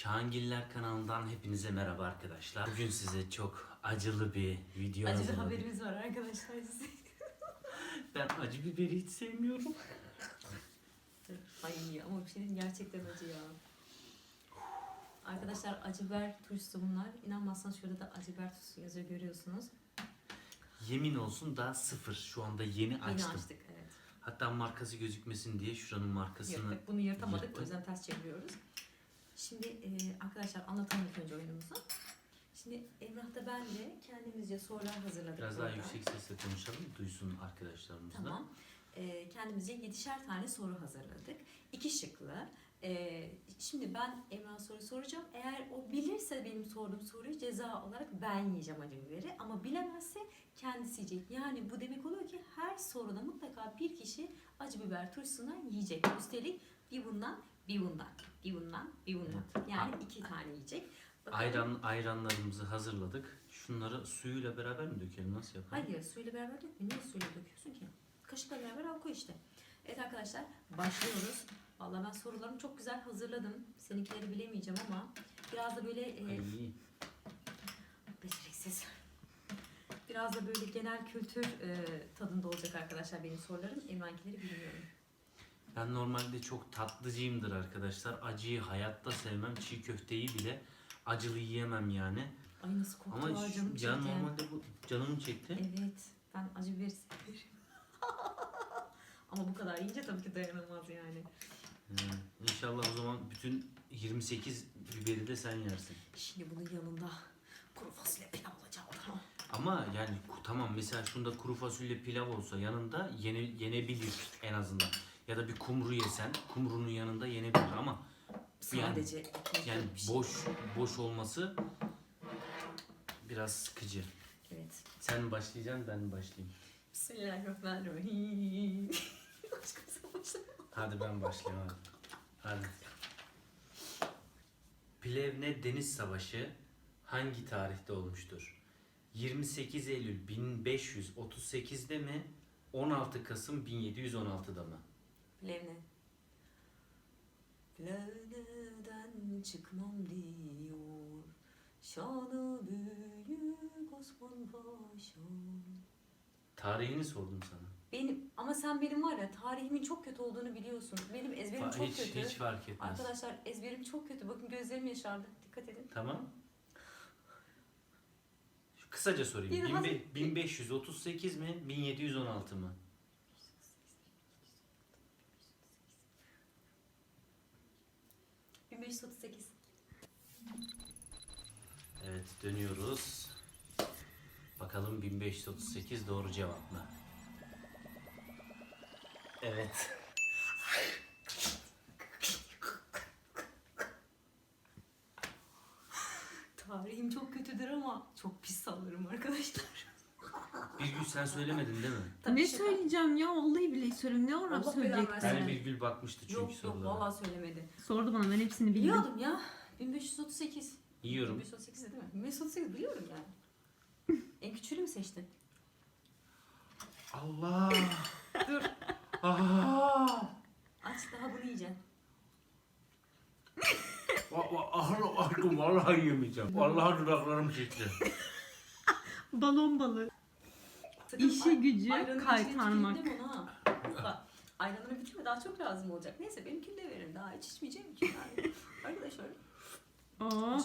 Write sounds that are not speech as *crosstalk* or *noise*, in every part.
Şahangiller kanalından hepinize merhaba arkadaşlar. Bugün size çok acılı bir video Acı bir hazırladım. haberimiz var arkadaşlar size. *laughs* Ben acı biberi hiç sevmiyorum. *laughs* Ay ama bir şey diyeyim, gerçekten acı ya. Arkadaşlar acı biber turşusu bunlar. İnanmazsanız şurada da acı biber turşusu yazıyor görüyorsunuz. Yemin olsun daha sıfır. Şu anda yeni Yeni açtım. açtık evet. Hatta markası gözükmesin diye şuranın markasını Yırttık. Bunu yırtamadık yırttık. o yüzden ters çeviriyoruz. Şimdi e, arkadaşlar anlatalım ilk önce oyunumuzu. Şimdi Emrah da ben de kendimizce sorular hazırladık. biraz daha burada. yüksek sesle konuşalım. Duysun arkadaşlarımız da. Tamam. Ee, kendimize yedişer tane soru hazırladık. İki şıklı. Ee, şimdi ben Emrah'a soru soracağım. Eğer o bilirse benim sorduğum soruyu ceza olarak ben yiyeceğim acı biberi. Ama bilemezse kendisi yiyecek. Yani bu demek oluyor ki her soruda mutlaka bir kişi acı biber turşusundan yiyecek. Üstelik bir bundan, bir bundan, bir bundan, bir bundan. Yani iki tane yiyecek. Bakalım- Ayran ayranlarımızı hazırladık. Şunları suyuyla beraber mi dökelim? Nasıl yapalım? Hayır suyla beraber dökme. Niye suyla döküyorsun ki? Kaşıkla beraber al koy işte. Evet arkadaşlar başlıyoruz. Vallahi ben sorularımı çok güzel hazırladım. Seninkileri bilemeyeceğim ama biraz da böyle e, Ay, beceriksiz. Biraz da böyle genel kültür e, tadında olacak arkadaşlar benim sorularım. Emrankileri bilmiyorum. Ben normalde çok tatlıcıyımdır arkadaşlar. Acıyı hayatta sevmem. Çiğ köfteyi bile acılı yiyemem yani. Ay nasıl koktu Ama var canım ya çekti. normalde bu canım çekti. Evet ben acı biber severim. *laughs* ama bu kadar yiyince tabii ki dayanılmaz yani. Ee, İnşallah o zaman bütün 28 biberi de sen yersin. Şimdi bunun yanında kuru fasulye pilav olacak. Tamam. Ama yani ku- tamam mesela şunda kuru fasulye pilav olsa yanında yene, yenebilir en azından. Ya da bir kumru yesen kumrunun yanında yenebilir ama Sadece ekmek yani bir şey. boş boş olması biraz sıkıcı. Evet. Sen başlayacaksın ben başlayayım? Bismillahirrahmanirrahim. Aşkım sen başla. Hadi ben başlayayım hadi. Hadi. Plevne Deniz Savaşı hangi tarihte olmuştur? 28 Eylül 1538'de mi? 16 Kasım 1716'da mı? Plevne. Plevne'den çıkmam diyor. Şanı büyük Osman Paşa. Tarihini sordum sana. Benim ama sen benim var ya tarihimin çok kötü olduğunu biliyorsun. Benim ezberim Fa- çok hiç, kötü. hiç fark etmez. Arkadaşlar ezberim çok kötü. Bakın gözlerim yaşardı. Dikkat edin. Tamam. Şu Kısaca sorayım. Bin hazır- be- 1538 mi? 1716 mı? Bin 1538. Evet dönüyoruz. Bakalım 1538 doğru cevap mı? Evet. Tarihim çok kötüdür ama çok pis sallarım arkadaşlar. Bir gün sen söylemedin değil mi? Tabii ne şaka. söyleyeceğim ya vallahi bile söylüyorum ne ara Allah söyleyecektim. belanı versin. Yani bir gül bakmıştı çünkü Yok yok sorulara. vallahi söylemedi. Sordu bana ben hepsini bildim. Biliyordum ya. 1538. Yiyorum. 1538 değil mi? 1538 biliyorum yani. *laughs* en küçüğünü mü seçtin? Allah! *laughs* Dur. Aa! Aç daha bunu yiyeceksin. Va- va- Allah aşkım vallahi yemeyeceğim. Vallahi dudaklarım şişti. *laughs* Balon balığı. Sakın İşi ay- gücü ayranın içine kaytarmak. ha. Bak ayranını bitirme daha çok lazım olacak. Neyse benimkini de verin daha hiç içmeyeceğim ki yani. *laughs* Arkadaşlar Oo.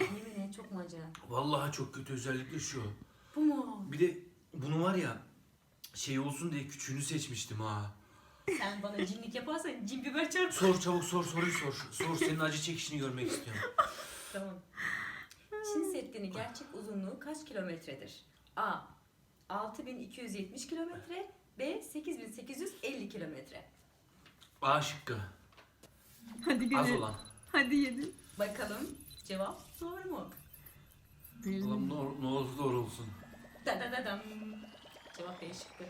yemin et çok acı? Vallahi çok kötü özellikle şu. Bu mu? Bir de bunu var ya şey olsun diye küçüğünü seçmiştim ha. Sen bana cinlik yaparsan cin biber çarpar. Sor çabuk sor soruyu sor. Sor senin acı çekişini görmek istiyorum. Tamam. Çin Seddi'nin gerçek uzunluğu kaç kilometredir? A. 6270 kilometre B. 8850 kilometre. A şıkkı. Hadi Az gene. olan. Hadi yedin. Bakalım cevap doğru mu? Allah'ım ne, ol- ne oldu doğru olsun. Da da da dam. Cevap B şıkkı.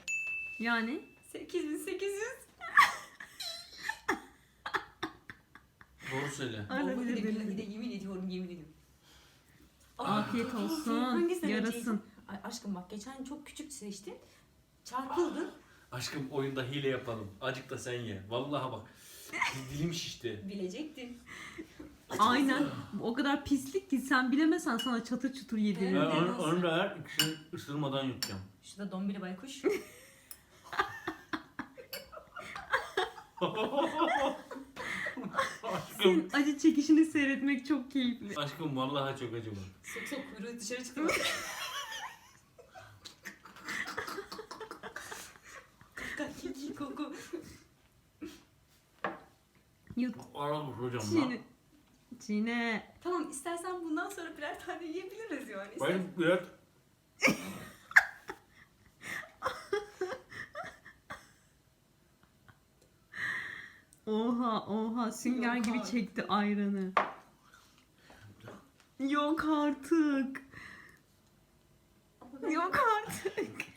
Yani 8800. *laughs* Doğru söyle. Bir de yemin ediyorum yemin ediyorum. Afiyet Aa, olsun, hangisini yarasın. Ay aşkım bak geçen çok küçük seçtin. Çarpıldın. Aşkım oyunda hile yapalım. Acık da sen ye. Vallahi bak. *laughs* Dilim şişti. Bilecektin. Aynen. O kadar pislik ki sen bilemesen sana çatır çutur Ben yedirir. Evet. onu, onu da her ikisini ısırmadan yutacağım. Şu da dombili baykuş. *laughs* aşkım, Acı çekişini seyretmek çok keyifli. aşkım vallahi çok acı var. Sok sok kuyruğu dışarı çıktı. *laughs* Yut. Ara hocam lan. Çiğne. Çiğne. Tamam istersen bundan sonra birer tane yiyebiliriz yani. Ben biraz Oha oha sünger Yok gibi artık. çekti ayranı. Yok artık. Yok artık.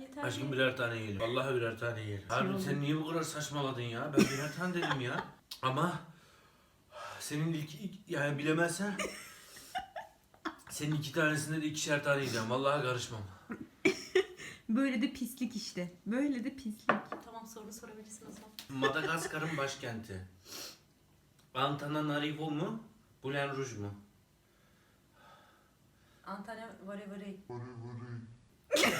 Yeter Aşkım birer tane yiyelim. Vallahi birer tane yiyelim. Harbi sen niye bu kadar saçmaladın ya? Ben birer tane dedim ya. Ama senin ilk, ilk- yani bilemezsen senin iki tanesinde de ikişer tane yiyeceğim. Vallahi karışmam. Böyle de pislik işte. Böyle de pislik. Tamam soru sorabilirsin o zaman. Madagaskar'ın başkenti. Antananarivo mu? Moulin Rouge mu? Antalya vare vare. *laughs*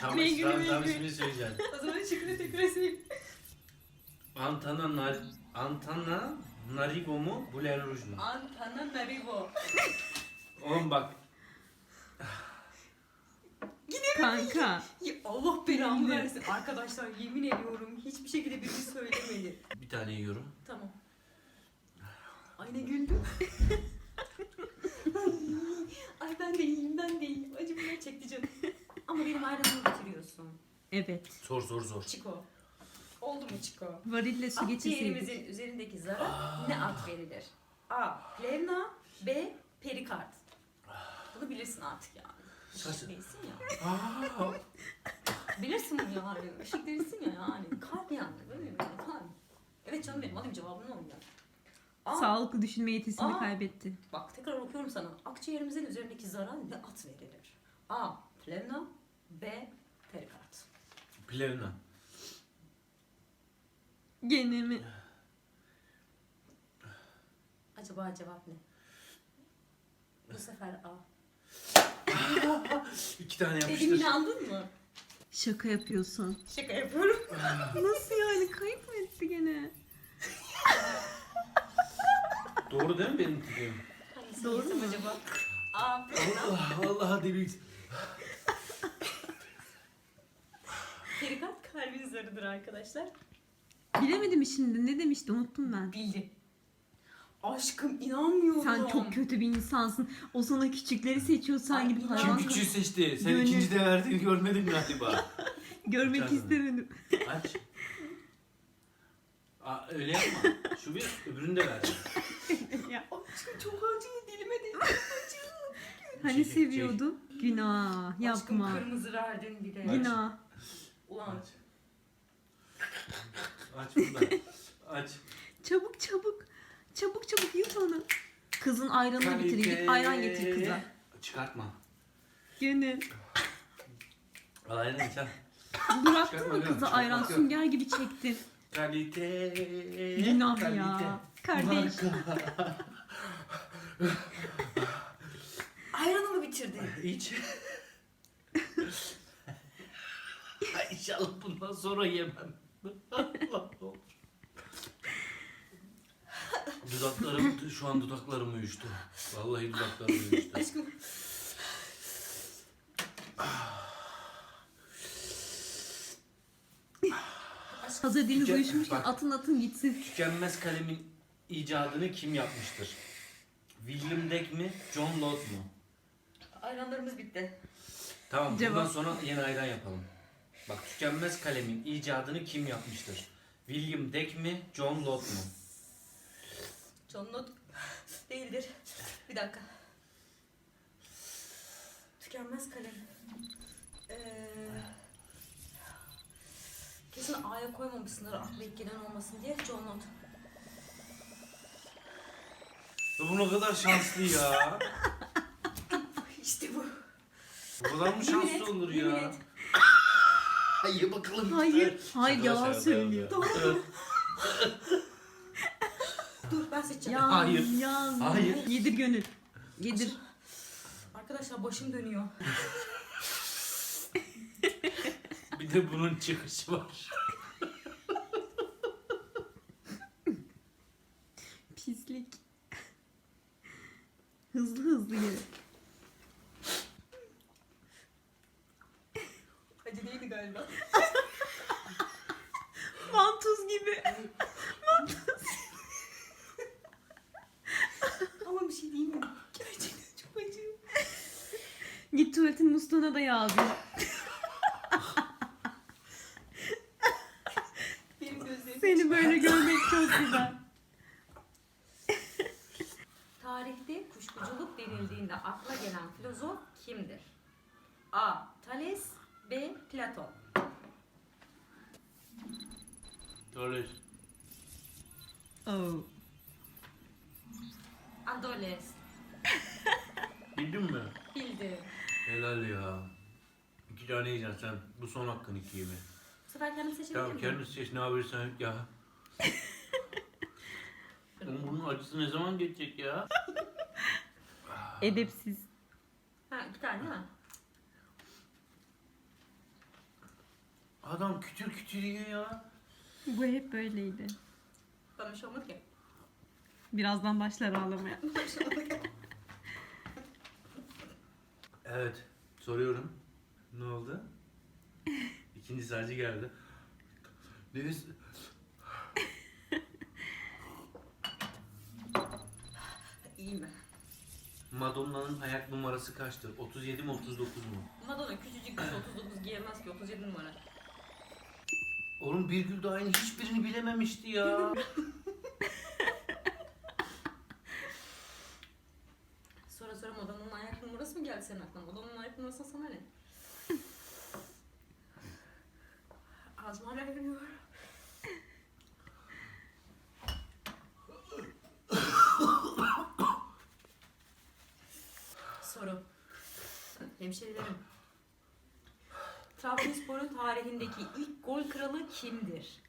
Tam, Mengü, tam, tam mengü. ismini söyleyeceğim. *laughs* O zaman şıkkını tekrar söyleyeyim. Antananar Antananarivo mu? Moulin Rouge mu? Antananarivo. Oğlum bak Kanka. Ya Allah belamı versin. Arkadaşlar yemin ediyorum hiçbir şekilde birini söylemedi. bir tane yiyorum. Tamam. Ay ne güldüm. *laughs* Ay ben de iyiyim ben de iyiyim. Acımlar çekti canım. Ama benim ayranımı bitiriyorsun. Evet. Sor sor sor. Çiko. Oldu mu Çiko? Varille su geçeseydik. Akciğerimizin üzerindeki zara ne ad verilir? A. Plevna B. Perikard. Bunu bilirsin artık yani. Bilirsin ya. Aa, Bilirsin bunu yani. Işık değilsin ya yani. Kalp yani. Değil mi? Kalp. Evet canım benim alayım cevabını alayım yani. A. Sağlıklı düşünme yetisini Aa. kaybetti. Bak tekrar okuyorum sana. Akciğerimizin üzerindeki zara ne ad verilir? A. Plevna B. Perikard. Plevna. Gene mi? Acaba cevap ne? Bu sefer A. *laughs* İki tane Dedim yapıştır. inandın mı? Şaka yapıyorsun. Şaka yapıyorum. Nasıl yani? Kayıp mı etti gene? *laughs* Doğru değil mi benim? Hangisi Doğru mu? acaba? A. Allah Allah deli. Perikard kalbin zarıdır arkadaşlar. Bilemedim şimdi. Ne demişti? Unuttum ben. Bildi. Aşkım inanmıyorum. Sen çok kötü bir insansın. O sana küçükleri seçiyor. Sen Ay, inan- Kim hayvan küçüğü seçti? Sen Gönül. ikinci de verdiğini görmedin galiba. *laughs* görmek Utandım. istemedim. Aç. Aa, öyle yapma. Şu bir öbürünü de ver. *laughs* Ya, Aşkım çok acı dilime değdi. Acı. hani Çek, seviyordu? Günah. Aşkım Yapma. kırmızı verdin bir de. Aç. Günah. Ulan. Aç. Aç *laughs* buradan. Aç. Çabuk çabuk. Çabuk çabuk yut onu. Kızın ayranını bitir. Git ayran getir kıza. Çıkartma. Gene. Ayran iç al. Bıraktın mı kıza ayran sünger gibi çektin. Kalite. Günah kalite. ya. Kardeş. Marka. Ayranımı bitirdin. İç. Ay, İnşallah bundan sonra yemem. *laughs* Allah Dudaklarım, şu an dudaklarım uyuştu. Vallahi dudaklarım uyuştu. Aşkım. Hazır deniz Tüken- uyuşmuşken bak. atın atın gitsin. Tükenmez kalemin icadını kim yapmıştır? William Deck mi, John Locke mu? Ayranlarımız bitti. Tamam, bundan Cevap. sonra yeni ayran yapalım. Bak, tükenmez kalemin icadını kim yapmıştır? William Deck mi, John Locke mu? John Not değildir. Bir dakika. Tükenmez kalem. Ee, kesin A'ya koymamışsınlar akla ilk gelen olmasın diye John Not. Bu ne kadar şanslı ya. *laughs* İşte bu. Bu kadar mı şanslı olur ya? Hayır bakalım. Hayır, hayır, yalan söylüyor. şaka. Dur ben seçeceğim. Yaz, Hayır. Yaz. Hayır. Yedir gönül. Yedir. Arkadaşlar başım dönüyor. Bir de bunun çıkışı var. Pislik. Hızlı hızlı ye. Acı değildi galiba. Mantuz gibi. Ama bir şey değil mi? Gerçekten çok acı. Git tuvaletin musluğuna da yağ diyor. Benim gözlerim. Seni böyle görmek çok güzel. *laughs* Tarihte kuşkuculuk denildiğinde akla gelen filozof kimdir? A. Thales B. Platon Öyle. Oh. Adoles *laughs* Bildin mi? Bildi. Helal ya. İki tane yiyeceksin sen. Bu son hakkın iki yeme. Bu sefer kendim seçebilir Tamam miyim? kendisi seç ne verirsen ya. Oğlum bunun acısı ne zaman geçecek ya? *laughs* Edepsiz. Ha iki tane değil mi? Adam kütür kütür yiyor ya. Bu hep böyleydi. Bana bir şey olmadı ki. Birazdan başlar ağlamaya. *laughs* Evet. Soruyorum. Ne oldu? İkinci sadece geldi. Deniz İyi mi? Madonna'nın ayak numarası kaçtır? 37 mi 39 mu? Madonna küçücük bir şey 39 giyemez ki 37 numara. Oğlum Birgül daha aynı hiçbirini bilememişti ya. Sonra sonra Madonna'nın ayak numarası mı geldi senin aklına? Madonna'nın ayak numarası sana ne? Ağzım hala yanıyor. Soru. Hemşerilerim. Trabzonspor'un tarihindeki ilk gol kralı kimdir?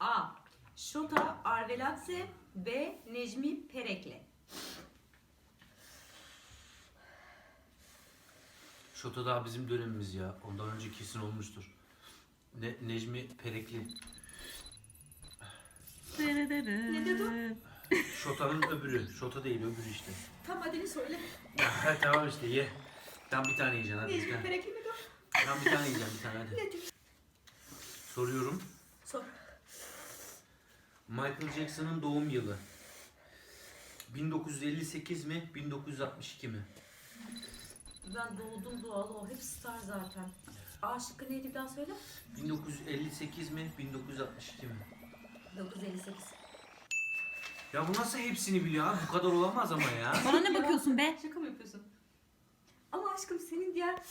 A. Şota Arveladze B. Necmi Perekle Şoto daha bizim dönemimiz ya. Ondan önce kesin olmuştur. Ne, Necmi Perekli. ne dedi Şota'nın öbürü. Şota değil öbürü işte. Tam adını söyle. ha, tamam işte ye. Tam bir tane yiyeceksin hadi. o? Tam bir tane yiyeceğim bir tane hadi. Soruyorum. Sor. Michael Jackson'ın doğum yılı. 1958 mi 1962 mi? Ben doğdum doğalı o. Hep star zaten. A şıkkı neydi bir daha söyle. 1958 mi 1962 mi? 958. Ya bu nasıl hepsini biliyor abi? Bu kadar olamaz ama ya. Bana ne bakıyorsun be? Şaka mı yapıyorsun? Aşkım senin diğer... *laughs*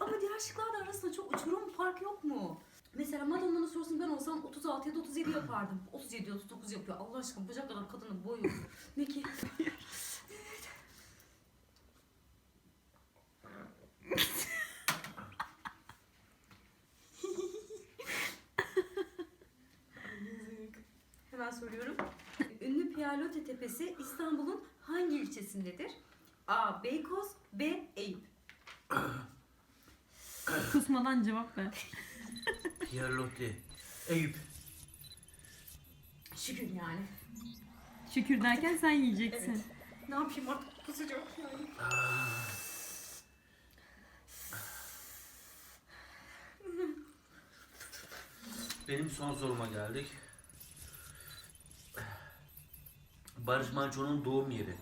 Ama diğer şıklarla arasında çok uçurum fark yok mu? Mesela Madonna'nın sorusunu ben olsam 36 ya da 37 yapardım. 37 39 yapıyor. Allah aşkına bacak kadar kadının boyu. *laughs* Ne ki? Hemen soruyorum. Ünlü Piyalote Tepesi İstanbul'un hangi ilçesindedir? A. Beykoz B. Eyüp Kusmadan cevap ver. Pierre Eyüp. Şükür yani. Şükür derken sen yiyeceksin. Evet. Ne yapayım artık kusacak yani. Benim son soruma geldik. Barış Manço'nun doğum yeri.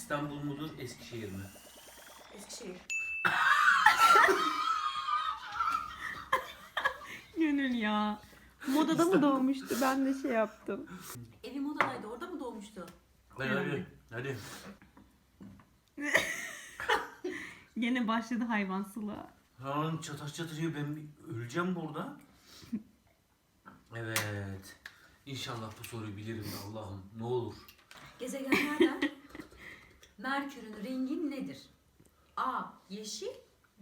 İstanbul mudur, Eskişehir mi? Eskişehir. *laughs* Gönül ya. Modada mı doğmuştu? Ben de şey yaptım. Evi modadaydı orada mı doğmuştu? Hadi hadi. Hadi. *laughs* Gene başladı hayvansılığa. Lan çatır çatır yiyor. Ben bir- öleceğim burada. Evet. İnşallah bu soruyu bilirim de Allah'ım. Ne olur. Gezegenlerden Merkür'ün rengi nedir? A. Yeşil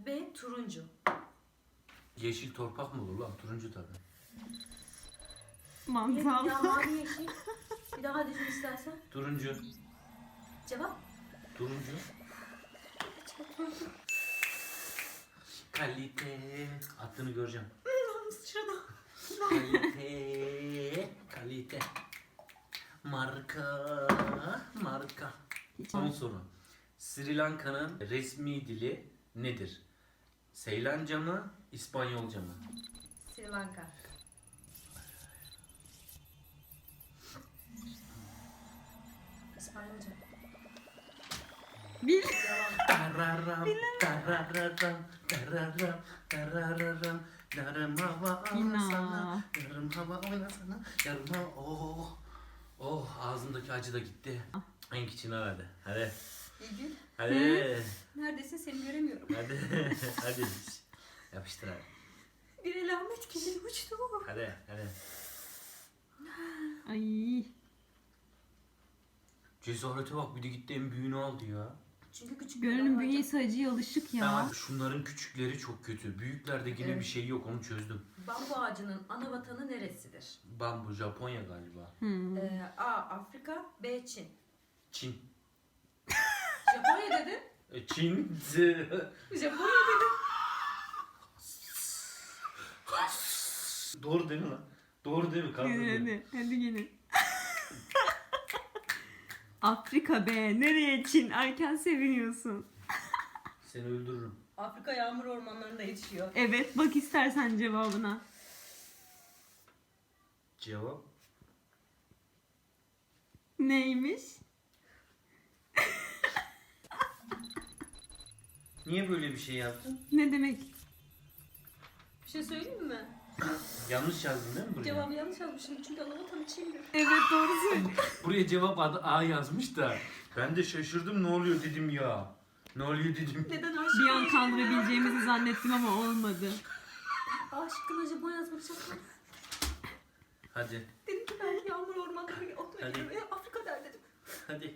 B. Turuncu Yeşil torpak mı olur lan? Turuncu tabii. Ya Mantal. mavi yeşil Bir daha düşün istersen. Turuncu. Cevap. Turuncu. Kalite. Attığını göreceğim. Şurada. Kalite. Kalite. Marka. Marka. Son soru. Sri Lanka'nın resmi dili nedir? Seylanca mı, İspanyolca mı? Sri Lanka. İspanyolca. Bil. Tararam, tararam, tararam, tararam, yarım hava Bina. sana, yarım hava sana, yarım hava, oh, oh, ağzımdaki acı da gitti. En küçüğüne hadi, hadi, İlgül. hadi, Neredesin seni göremiyorum. hadi, *laughs* hadi, yapıştır hadi, Bir elamet gibi uçtu. hadi, hadi. Ay. Cesarete bak bir de gitti en büyüğünü aldı ya. Çünkü küçük Gönlün bir bünyesi acıya alışık ya. Tamam. Şunların küçükleri çok kötü. Büyüklerde yine Evet. bir şey yok onu çözdüm. Bambu ağacının ana vatanı neresidir? Bambu Japonya galiba. Hmm. Ee, A. Afrika B. Çin. Çin. *laughs* Japonya dedim. E, Çin. *laughs* Japonya dedim. Doğru değil mi lan? Doğru değil mi? Kandırmıyor. hadi. Hadi gelin. Afrika be. Nereye Çin? Erken seviniyorsun. Seni öldürürüm. Afrika yağmur ormanlarında yetişiyor. Evet bak istersen cevabına. Cevap. Neymiş? Niye böyle bir şey yaptın? Ne demek? Bir şey söyleyeyim mi? Yanlış yazdın değil mi buraya? Cevabı yanlış yazmışım çünkü ana vatanı Çin'dir. Evet doğru söylüyorsun. *laughs* Buraya cevap adı A yazmış da. Ben de şaşırdım ne oluyor dedim ya. Ne oluyor dedim. Neden aşık? Bir an kandırabileceğimizi zannettim ama olmadı. *laughs* Aşkına Japonya yazmak çok Hadi. Dedim ki belki yağmur ormanları Hadi. otlayabilir ve Afrika der dedim. Hadi.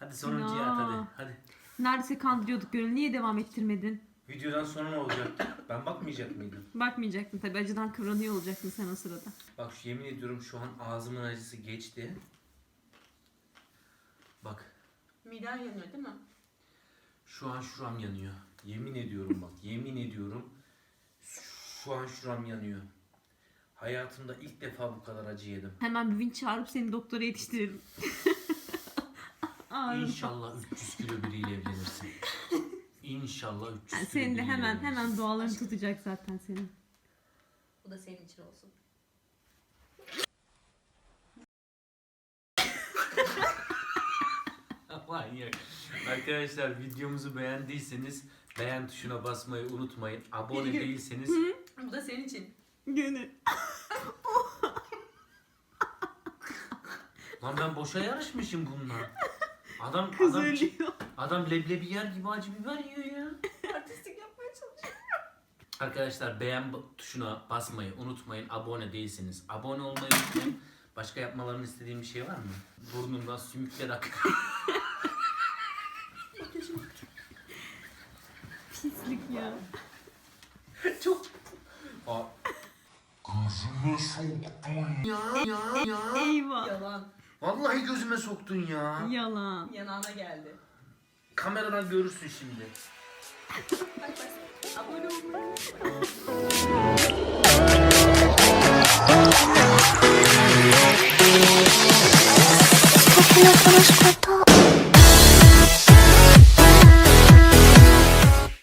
Hadi sonuncuya Ya. at hadi. Hadi. Neredeyse kandırıyorduk Gönül. Niye devam ettirmedin? Videodan sonra ne olacaktı? Ben bakmayacak mıydım? Bakmayacaktın tabii. Acıdan kıvranıyor olacaktın sen o sırada. Bak şu yemin ediyorum şu an ağzımın acısı geçti. Bak Miden yanıyor değil mi? şu an şuram yanıyor. Yemin ediyorum bak yemin ediyorum. Şu an şuram yanıyor. Hayatımda ilk defa bu kadar acı yedim. Hemen bir vinç çağırıp seni doktora yetiştirelim. *laughs* Ağrım. İnşallah 300 kilo biriyle evlenirsin. *laughs* İnşallah 300 Yani senin de hemen hemen dualarını tutacak zaten senin. Bu da senin için olsun. *laughs* Manyak. Arkadaşlar videomuzu beğendiyseniz beğen tuşuna basmayı unutmayın. Abone değilseniz Bu da senin için. Gönül. lan ben boşa yarışmışım bununla. *laughs* Adam Kız adam ölüyor. adam leblebi yer gibi acı biber yiyor ya. *laughs* Artistik yapmaya çalışıyor. Arkadaşlar beğen tuşuna basmayı unutmayın. Abone değilseniz abone olmayı unutmayın. Başka yapmalarını istediğim bir şey var mı? Burnumdan sümükler akıyor. *laughs* Pislik ya. *laughs* Çok. Aa, Eyvah. Yalan. Vallahi gözüme soktun ya. Yalan. Yanağına geldi. Kameradan görürsün şimdi. Abone olmayı